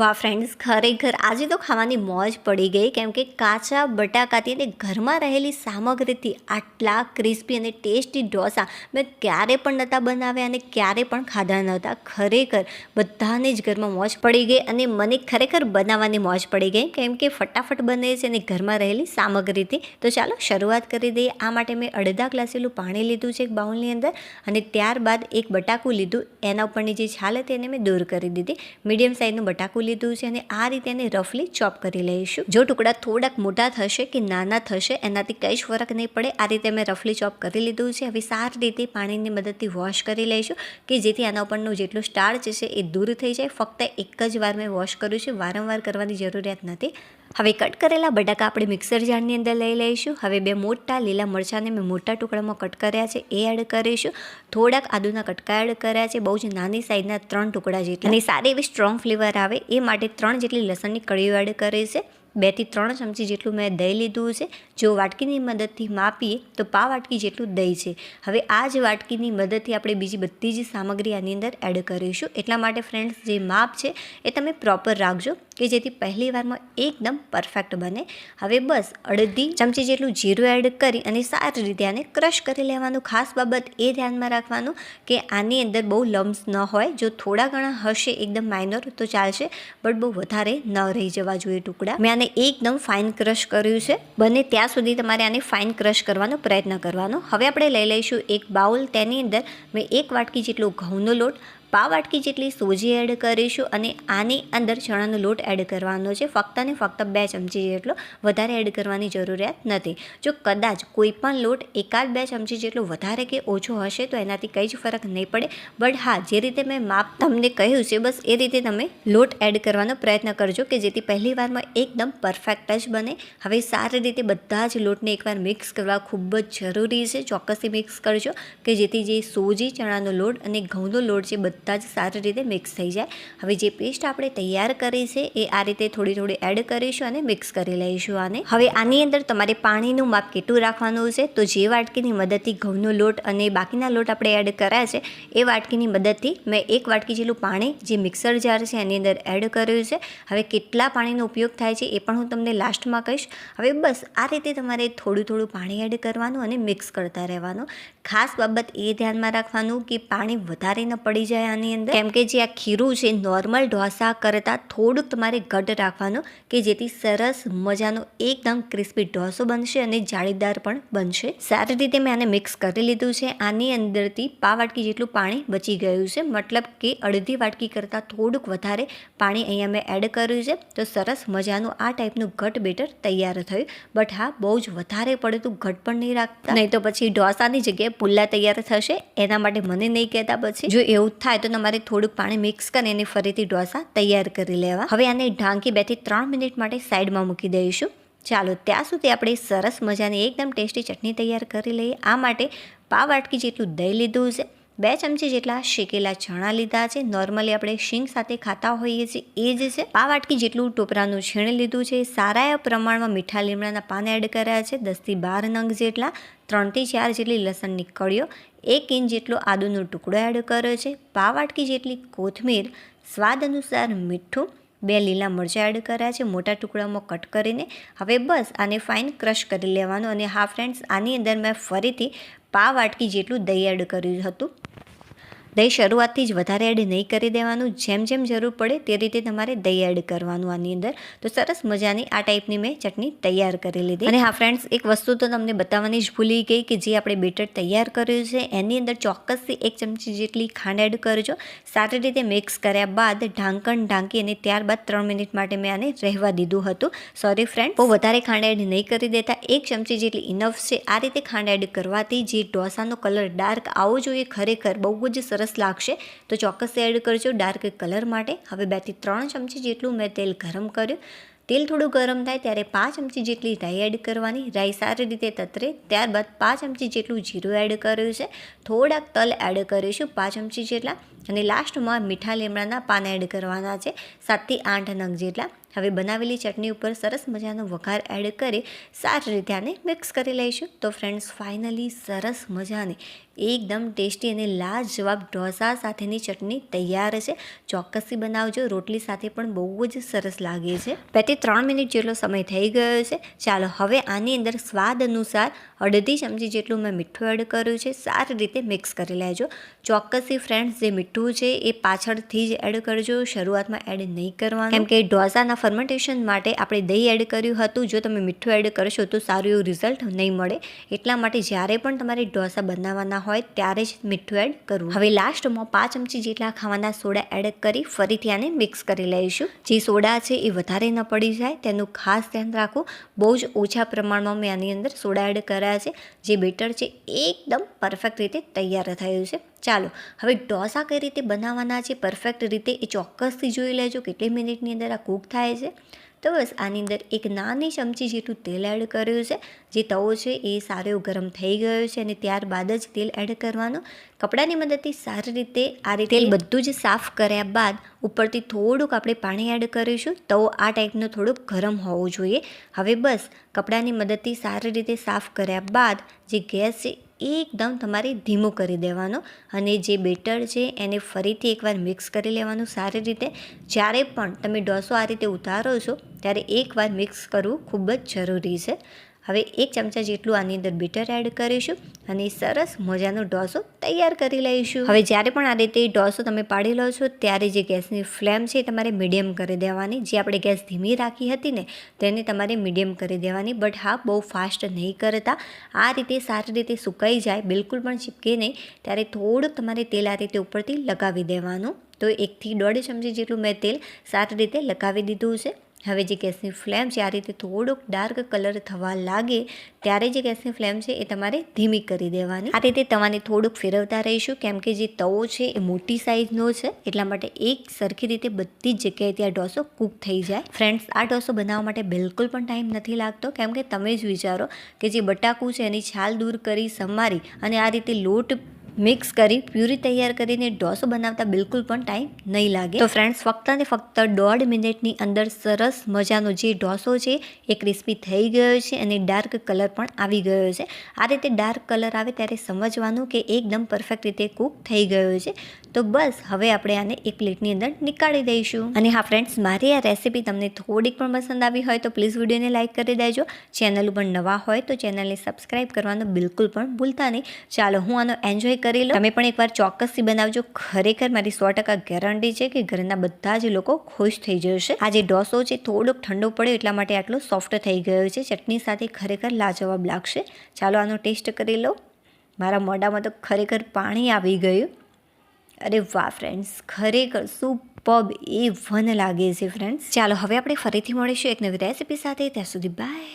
વાહ ફ્રેન્ડ્સ ખરેખર આજે તો ખાવાની મોજ પડી ગઈ, કેમ કે કાચા બટાકાથી અને ઘરમાં રહેલી સામગ્રીથી આટલા ક્રિસ્પી અને ટેસ્ટી ઢોસા મેં ક્યારે પણ નહોતા બનાવ્યા અને ક્યારે પણ ખાધા નહોતા. ખરેખર બધાને જ ઘરમાં મોજ પડી ગઈ અને મને ખરેખર બનાવવાની મોજ પડી ગઈ, કેમ કે ફટાફટ બને છે અને ઘરમાં રહેલી સામગ્રીથી. તો ચાલો શરૂઆત કરી દઈએ. આ માટે મેં અડધા ગ્લાસેલું પાણી લીધું છે એક બાઉલની અંદર અને ત્યારબાદ એક બટાકું લીધું. એના ઉપરની જે છાલ હતી એને મેં દૂર કરી દીધી. મીડિયમ સાઇઝનું બટાકું લીધું છે અને આ રીતે એને રફલી ચોપ કરી લઈશું. જો ટુકડા થોડાક મોટા થશે કે નાના થશે, એનાથી કંઈ જ ફરક નહીં પડે. આ રીતે મેં રફલી ચોપ કરી લીધું છે. હવે સારી રીતે પાણીની મદદથી વોશ કરી લઈશું કે જેથી આના ઉપરનું જેટલું સ્ટાર્ચ છે એ દૂર થઈ જાય. ફક્ત એક જ વાર મેં વોશ કર્યું છે. વારંવાર કરવાની જરૂરિયાત નથી. હવે કટ કરેલા બટાકા આપણે મિક્સર જારની અંદર લઈ લઈશું. હવે બે મોટા લીલા મરચાંને મેં મોટા ટુકડામાં કટ કર્યા છે, એ એડ કરીશું. થોડાક આદુના કટકા એડ કર્યા છે, બહુ જ નાની સાઈઝના ત્રણ ટુકડા જેટલા. અને સારી એવી સ્ટ્રોંગ ફ્લેવર આવે, એ માટે ત્રણ જેટલી લસણની કળીઓ એડ કરી છે. બેથી ત્રણ ચમચી જેટલું મેં દહીં લીધું છે. જો વાટકીની મદદથી માપીએ, તો પા વાટકી જેટલું દહીં છે. હવે આ જ વાટકીની મદદથી આપણે બીજી બધી જ સામગ્રી આની અંદર એડ કરીશું. એટલા માટે ફ્રેન્ડ્સ જે માપ છે, એ તમે પ્રોપર રાખજો. કે જેથી પહેલી વારમાં એકદમ પરફેક્ટ બને. હવે બસ અડધી ચમચી જેટલું જીરું એડ કરી અને સારી રીતે આને ક્રશ કરી લેવાનું. ખાસ બાબત એ ધ્યાનમાં રાખવાનું કે આની અંદર બહુ લમ્સ ન હોય. જો થોડા ઘણા હશે એકદમ માઇનર તો ચાલશે બટ બહુ વધારે ન રહી જવા જોઈએ ટુકડા. મેં આને એકદમ ફાઇન ક્રશ કર્યું છે. બને ત્યાં સુધી તમારે આને ફાઇન ક્રશ કરવાનો પ્રયત્ન કરવાનો. હવે આપણે લઈ લઈશું એક બાઉલ. તેની અંદર મેં એક વાટકી જેટલો ઘઉંનો લોટ પા વાટકી જેટલી સોજી એડ કરીશું અને આની અંદર ચણાનો લોટ એડ કરવાનો છે. ફક્ત ને ફક્ત બે ચમચી જેટલો વધારે એડ કરવાની જરૂરિયાત નથી. જો કદાચ કોઈ પણ લોટ એકાદ બે ચમચી જેટલો વધારે કે ઓછો હશે તો એનાથી કંઈ જ ફરક નહીં પડે. બટ હા, જે રીતે મેં માપ તમને કહ્યું છે, બસ એ રીતે તમે લોટ એડ કરવાનો પ્રયત્ન કરજો કે જેથી પહેલી વારમાં એકદમ પરફેક્ટ જ બને. હવે સારી રીતે બધા જ લોટને એકવાર મિક્સ કરવા ખૂબ જ જરૂરી છે. ચોક્કસથી મિક્સ કરજો કે જેથી જે સોજી ચણાનો લોટ અને ઘઉંનો લોટ છે બધા બધા જ સારી રીતે મિક્સ થઈ જાય. હવે જે પેસ્ટ આપણે તૈયાર કરી છે, એ આ રીતે થોડી થોડી એડ કરીશું અને મિક્સ કરી લઈશું આને. હવે આની અંદર તમારે પાણીનું માપ કેટલું રાખવાનું છે? તો જે વાટકીની મદદથી ઘઉંનો લોટ અને બાકીના લોટ આપણે એડ કર્યા છે, એ વાટકીની મદદથી મેં એક વાટકી જેટલું પાણી જે મિક્સર જાર છે, એની અંદર એડ કર્યું છે. હવે કેટલા પાણીનો ઉપયોગ થાય છે, એ પણ હું તમને લાસ્ટમાં કહીશ. હવે બસ આ રીતે તમારે થોડું થોડું પાણી એડ કરવાનું અને મિક્સ કરતા રહેવાનું. ખાસ બાબત એ ધ્યાનમાં રાખવાનું કે પાણી વધારે ન પડી જાય આની અંદર? કેમ કે જે આ ખીરું છે નોર્મલ ઢોસા કરતાં થોડુંક તમારે ઘટ રાખવાનું કે જેથી સરસ મજાનો એકદમ ક્રિસ્પી ઢોસો બનશે અને જાળીદાર પણ બનશે. સારી રીતે મેં આને મિક્સ કરી લીધું છે. આની અંદરથી પા વાટકી જેટલું પાણી બચી ગયું છે. મતલબ કે અડધી વાટકી કરતાં થોડુંક વધારે પાણી અહીંયા મેં એડ કર્યું છે. તો સરસ મજાનું આ ટાઈપનું ઘટ બેટર તૈયાર થયું. બટ હા બહુ જ વધારે પડતું ઘટ પણ નહીં રાખતા. નહીં તો પછી ઢોસાની જગ્યાએ પુલ્લા તૈયાર થશે? એના માટે મને નહીં કહેતા પછી. જો એવું થાય તો તમારે થોડુંક પાણી મિક્સ કરી અને ફરીથી ઢોસા તૈયાર કરી લેવા. હવે આને ઢાંકી બેથી ત્રણ મિનિટ માટે સાઈડમાં મૂકી દઈશું. ચાલો, ત્યાં સુધી આપણે સરસ મજાની એકદમ ટેસ્ટી ચટણી તૈયાર કરી લઈએ. આ માટે પાવ વાટકી જેટલું દહીં લીધું છે, બે ચમચી જેટલા શેકેલા ચણા લીધા છે. નોર્મલી આપણે શીંગ સાથે ખાતા હોઈએ છીએ, એ જ છે. પા વાટકી જેટલું ટોપરાનું છીણ લીધું છે સારા એવા પ્રમાણમાં મીઠા લીમડાના પાન એડ કર્યા છે દસથી બાર નંગ જેટલા ત્રણથી ચાર જેટલી લસણની કળીઓ એક ઇંચ જેટલો આદુનો ટુકડો એડ કર્યો છે. પા વાટકી જેટલી કોથમીર સ્વાદ અનુસાર મીઠું, બે લીલા મરચાં એડ કર્યા છે. મોટા ટુકડામાં કટ કરીને હવે બસ આને ફાઇન ક્રશ કરી લેવાનું. અને હા ફ્રેન્ડ્સ આની અંદર મેં ફરીથી પા વાટકી જેટલું દહીં એડ કર્યું હતું. દહીં શરૂઆતથી જ વધારે એડ નહીં કરી દેવાનું. જેમ જેમ જરૂર પડે તે રીતે તમારે દહીં એડ કરવાનું આની અંદર. તો સરસ મજાની આ ટાઈપની મેં ચટણી તૈયાર કરી લીધી. અને હા ફ્રેન્ડ્સ એક વસ્તુ તો તમને બતાવવાની જ ભૂલી ગઈ કે જે આપણે બેટર તૈયાર કર્યું છે, એની અંદર ચોક્કસથી એક ચમચી જેટલી ખાંડ એડ કરજો. સારી રીતે મિક્સ કર્યા બાદ ઢાંકણ ઢાંકી અને ત્યારબાદ ત્રણ મિનિટ માટે મેં આને રહેવા દીધું હતું. સોરી ફ્રેન્ડ બહુ વધારે ખાંડ એડ નહીં કરી દેતા. એક ચમચી જેટલી ઇનફ છે. આ રીતે ખાંડ એડ કરવાથી જે ઢોસાનો કલર ડાર્ક આવો જોઈએ, ખરેખર બહુ જ સરસ સરસ લાગશે. તો ચોક્કસ એડ કરજો ડાર્ક કલર માટે. હવે બેથી ત્રણ ચમચી જેટલું મેં તેલ ગરમ કર્યું. તેલ થોડું ગરમ થાય ત્યારે પાંચ ચમચી જેટલી રાઈ એડ કરવાની. રાઈ સારી રીતે તતરે. ત્યારબાદ પાંચ ચમચી જેટલું જીરું એડ કર્યું છે. થોડાક તલ એડ કરીશું પાંચ ચમચી જેટલા. અને લાસ્ટમાં મીઠા લીમડાના પાન એડ કરવાના છે. સાતથી આઠ નંગ જેટલા. હવે બનાવેલી ચટણી ઉપર સરસ મજાનો વઘાર એડ કરી સારી રીતે આને મિક્સ કરી લઈશું. તો ફ્રેન્ડ્સ ફાઇનલી સરસ મજાની એકદમ ટેસ્ટી અને લાજવાબ ઢોસા સાથેની ચટણી તૈયાર છે. ચોક્કસથી બનાવજો. રોટલી સાથે પણ બહુ જ સરસ લાગે છે. બેથી ત્રણ મિનિટ જેટલો સમય થઈ ગયો છે. ચાલો, હવે આની અંદર સ્વાદ અનુસાર અડધી ચમચી જેટલું મેં મીઠું એડ કર્યું છે. સારી રીતે મિક્સ કરી લેજો. ચોક્કસથી ફ્રેન્ડ્સ જે મીઠું છે એ પાછળથી જ એડ કરજો. શરૂઆતમાં એડ નહીં કરવાનું. કેમ કે ઢોસાના ફર્મેન્ટેશન માટે આપણે દહીં એડ કર્યું હતું. જો તમે મીઠું એડ કરશો તો સારું એવું રિઝલ્ટ નહીં મળે. એટલા માટે જ્યારે પણ તમારે ઢોસા બનાવવાના હોય ત્યારે જ મીઠું એડ કરવું. હવે લાસ્ટમાં પાંચ ચમચી જેટલા ખાવાના સોડા એડ કરી ફરીથી આને મિક્સ કરી લઈશું. જે સોડા છે એ વધારે ન પડી જાય, તેનું ખાસ ધ્યાન રાખો બહુ જ ઓછા પ્રમાણમાં મેં આની અંદર સોડા એડ કર્યા છે, જે બેટર છે એકદમ પરફેક્ટ રીતે તૈયાર થયું છે. ચાલો, હવે ઢોસા કઈ રીતે બનાવવાના છે પરફેક્ટ રીતે એ ચોક્કસથી જોઈ લેજો, કેટલી મિનિટની અંદર આ કૂક થાય છે. તો બસ આની અંદર એક નાની ચમચી જેટલું તેલ એડ કર્યું છે. જે તવો છે એ સારો એવો ગરમ થઈ ગયો છે અને ત્યારબાદ જ તેલ એડ કરવાનું. કપડાની મદદથી સારી રીતે આ રીતે તેલ બધું જ સાફ કર્યા બાદ ઉપરથી થોડુંક આપણે પાણી એડ કરીશું. તવો આ ટાઈપનો થોડુંક ગરમ હોવું જોઈએ. હવે બસ કપડાની મદદથી સારી રીતે સાફ કર્યા બાદ જે ગેસ છે એકદમ તમારે ધીમું કરી દેવાનો અને જે બેટર છે એને ફરીથી એકવાર મિક્સ કરી લેવાનું સારી રીતે. જ્યારે પણ તમે ડોસો આ રીતે ઉતારો છો, ત્યારે એકવાર મિક્સ કરવું ખૂબ જ જરૂરી છે. હવે એક ચમચા જેટલું આની અંદર બીટર એડ કરીશું અને સરસ મજાનો ઢોસો તૈયાર કરી લઈશું. હવે જ્યારે પણ આ રીતે ઢોસો તમે પાડી લો છો, ત્યારે જે ગેસની ફ્લેમ છે તમારે મીડિયમ કરી દેવાની. જે આપણે ગેસ ધીમી રાખી હતી ને, તેને તમારે મીડિયમ કરી દેવાની. બટ હા, બહુ ફાસ્ટ નહીં કરતા. આ રીતે સારી રીતે સુકાઈ જાય, બિલકુલ પણ ચીપકે નહીં. ત્યારે થોડુંક તમારે તેલ આ રીતે ઉપરથી લગાવી દેવાનું. તો એકથી દોઢ ચમચી જેટલું મેં તેલ સારી રીતે લગાવી દીધું છે. હવે જે ગેસની ફ્લેમ છે, આ રીતે થોડોક ડાર્ક કલર થવા લાગે, ત્યારે જે ગેસની ફ્લેમ છે, એ તમારે ધીમી કરી દેવાની. આ રીતે તમારે થોડુંક ફેરવતા રહીશું, કેમ કે જે તવો છે, એ મોટી સાઇઝનો છે, એટલા માટે એક સરખી રીતે બધી જ જગ્યાએ ત્યાં ડોસો કૂક થઈ જાય. ફ્રેન્ડ્સ, આ ડોસો બનાવવા માટે બિલકુલ પણ ટાઈમ નથી લાગતો, કેમ કે તમે જ વિચારો કે જે બટાકું છે, એની છાલ દૂર કરી સમારી અને આ રીતે લોટ મિક્સ કરી, પ્યુરી તૈયાર કરીને ઢોસો બનાવતા બિલકુલ પણ ટાઈમ નહીં લાગે. તો ફ્રેન્ડ્સ ફક્ત ને ફક્ત દોઢ મિનિટની અંદર સરસ મજાનો જે ઢોસો છે, એ ક્રિસ્પી થઈ ગયો છે અને ડાર્ક કલર પણ આવી ગયો છે. આ રીતે ડાર્ક કલર આવે ત્યારે સમજવાનું કે એકદમ પરફેક્ટ રીતે કૂક થઈ ગયો છે. તો બસ, હવે આપણે આને એક પ્લેટની અંદર નીકાળી દઈશું. અને હા ફ્રેન્ડ્સ મારી આ રેસીપી તમને થોડીક પણ પસંદ આવી હોય તો પ્લીઝ વિડીયોને લાઇક કરી દેજો. ચેનલ ઉપર નવા હોય તો ચેનલને સબસ્ક્રાઈબ કરવાનું બિલકુલ પણ ભૂલતા નહીં. ચાલો, હું આનો એન્જોય કરી લો. તમે પણ એકવાર ચોક્કસથી બનાવજો. ખરેખર મારી સો ટકા ગેરંટી છે કે ઘરના બધા જ લોકો ખુશ થઈ જશે. આ જે ઢોસો છે, થોડોક ઠંડો પડ્યો એટલા માટે આટલો સોફ્ટ થઈ ગયો છે. ચટણી સાથે ખરેખર લાજવાબ લાગશે. ચાલો આનો ટેસ્ટ કરી લો. મારા મોઢામાં તો ખરેખર પાણી આવી ગયું. અરે વાહ ફ્રેન્ડ્સ ખરેખર સુપબ એ વન લાગે છે ફ્રેન્ડ્સ ચાલો હવે આપણે ફરીથી મળીશું એક નવી રેસીપી સાથે. ત્યાં સુધી બાય